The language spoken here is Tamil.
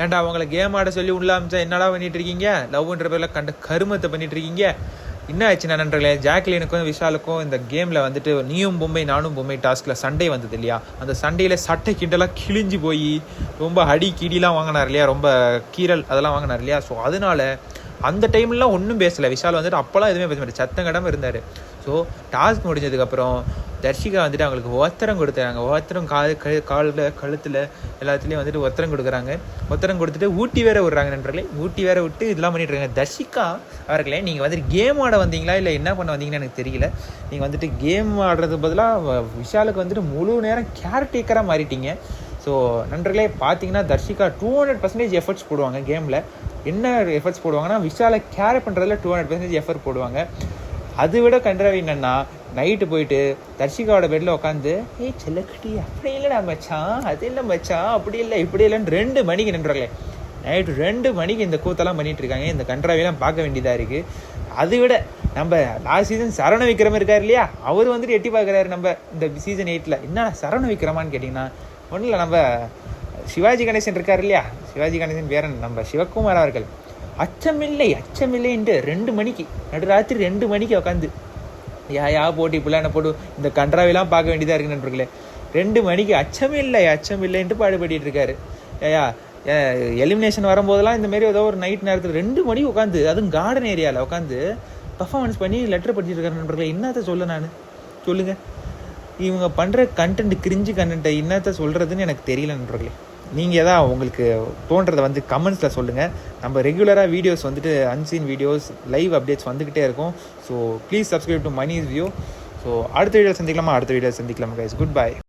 ஏன்டா அவங்கள கேம் ஆட சொல்லி உள்ள அமிச்சா என்னடா பண்ணிட்டு இருக்கீங்க? லவ்ன்ற பேரில் கண்ட கருமத்தை பண்ணிட்டு இருக்கீங்க. என்ன ஆச்சு நண்பர்களே? ஜாக்லினுக்கும் விஷாலுக்கும் இந்த கேமில் வந்துட்டு நீயும் பொம்மை நானும் பொம்மை டாஸ்கில் சண்டே வந்தது இல்லையா? அந்த சண்டையில் சட்டை கிண்டெல்லாம் கிழிஞ்சு போய் ரொம்ப அடி கிடிலாம் வாங்கினார் இல்லையா? ரொம்ப கீரல் அதெல்லாம் வாங்கினார் இல்லையா? ஸோ அதனால அந்த டைம்லாம் ஒன்றும் பேசலை. விஷால் வந்துட்டு அப்போல்லாம் எதுவுமே பேச மாட்டார். சத்தம் கடமை இருந்தார். ஸோ டாஸ்க் முடிஞ்சதுக்கப்புறம் தர்ஷிகா வந்துட்டு அவங்களுக்கு ஒத்தரம் கொடுத்துறாங்க. ஒத்தரம் காது கழு காலில் கழுத்தில் எல்லாத்துலேயும் வந்துட்டு ஒத்தரம் கொடுக்குறாங்க. ஒத்தரம் கொடுத்துட்டு ஊட்டி வேற விடுறாங்க நண்பர்களே. ஊட்டி வேற விட்டு இதெல்லாம் பண்ணிட்டு இருக்காங்க. தர்ஷிகா அவர்களே நீங்கள் வந்துட்டு கேம் ஆட வந்தீங்களா? இல்லை என்ன பண்ண வந்தீங்கன்னு எனக்கு தெரியல. நீங்கள் வந்துட்டு கேம் ஆடுறது பதிலாக விஷாலுக்கு வந்துட்டு முழு நேரம் கேர்டேக்கராக மாறிட்டீங்க. ஸோ நண்பர்களே பார்த்தீங்கன்னா Dharshika two hundred percentage efforts போடுவாங்க கேமில் என்ன எஃபர்ட்ஸ் போடுவாங்கன்னா விஷாலை கேர் பண்ணுறதுல டூ ஹண்ட்ரட் பர்சன்டேஜ் எஃபர்ட் போடுவாங்க. அதை விட கண்டரவி என்னென்னா நைட்டு போயிட்டு தர்ஷிகாவோட பெட்டில் உட்காந்து ஏய் செல்லக்குட்டி அப்படி இல்லைடா மச்சான் அது இல்லை மச்சான் அப்படி இல்லை இப்படி இல்லைன்னு ரெண்டு மணிக்கு நின்றாங்களே. நைட்டு ரெண்டு மணிக்கு இந்த கூத்தெல்லாம் பண்ணிட்டு இருக்காங்க. இந்த கன்றாவிலாம் பார்க்க வேண்டியதாக இருக்குது அதை விட நம்ம லாஸ்ட் சீசன் சரண விக்ரம் இருக்கார் இல்லையா? அவர் வந்துட்டு எட்டி பார்க்குறாரு நம்ம இந்த சீசன் எயிட்டில் என்ன சரண விக்ரமான்னு கேட்டிங்கன்னா ஒன்றும் இல்லை நம்ம சிவாஜி கணேசன் இருக்கார் இல்லையா? சிவாஜி கணேசன் பேரன் நம்ம சிவகுமார் அவர்கள். அச்சமில்லை அச்சமில்லைன்ட்டு ரெண்டு மணிக்கு நடுராத்திரி ரெண்டு மணிக்கு உட்காந்து யா யா போட்டி இப்படிலாம் என்ன போட்டு இந்த கன்றாவிலாம் பார்க்க வேண்டியதாக இருக்கு நண்பர்களே. ரெண்டு மணிக்கு அச்சமில்லை அச்சமில்லைன்ட்டு பாடுபடிட்டு இருக்காரு. ஏயா எலிமினேஷன் வரும்போதெல்லாம் இந்த மாதிரி ஏதோ ஒரு நைட் நேரத்தில் ரெண்டு மணிக்கு உட்காந்து அதுவும் கார்டன் ஏரியாவில் உட்காந்து பர்ஃபார்மன்ஸ் பண்ணி லெட்டர் படிச்சிட்டு இருக்காரு நண்பர்களே. என்னத்த சொல்ல நான்? சொல்லுங்கள் இவங்க பண்ணுற கண்டென்ட் கிரிஞ்சு கண்டென்ட்டை என்னத்தை சொல்கிறதுன்னு எனக்கு தெரியல நண்பர்களே. நீங்கள் தான் உங்களுக்கு தோன்றதை வந்து கமெண்ட்ஸில் சொல்லுங்கள் நம்ம ரெகுலராக வீடியோஸ் வந்துட்டு அன்சீன் வீடியோஸ் லைவ் அப்டேட்ஸ் வந்துக்கிட்டே இருக்கும். So please subscribe to Mani's view so அடுத்த வீடியோ சந்திக்கலாமா? அடுத்த வீடியோ சந்திக்கலாமா கைஸ் குட் பை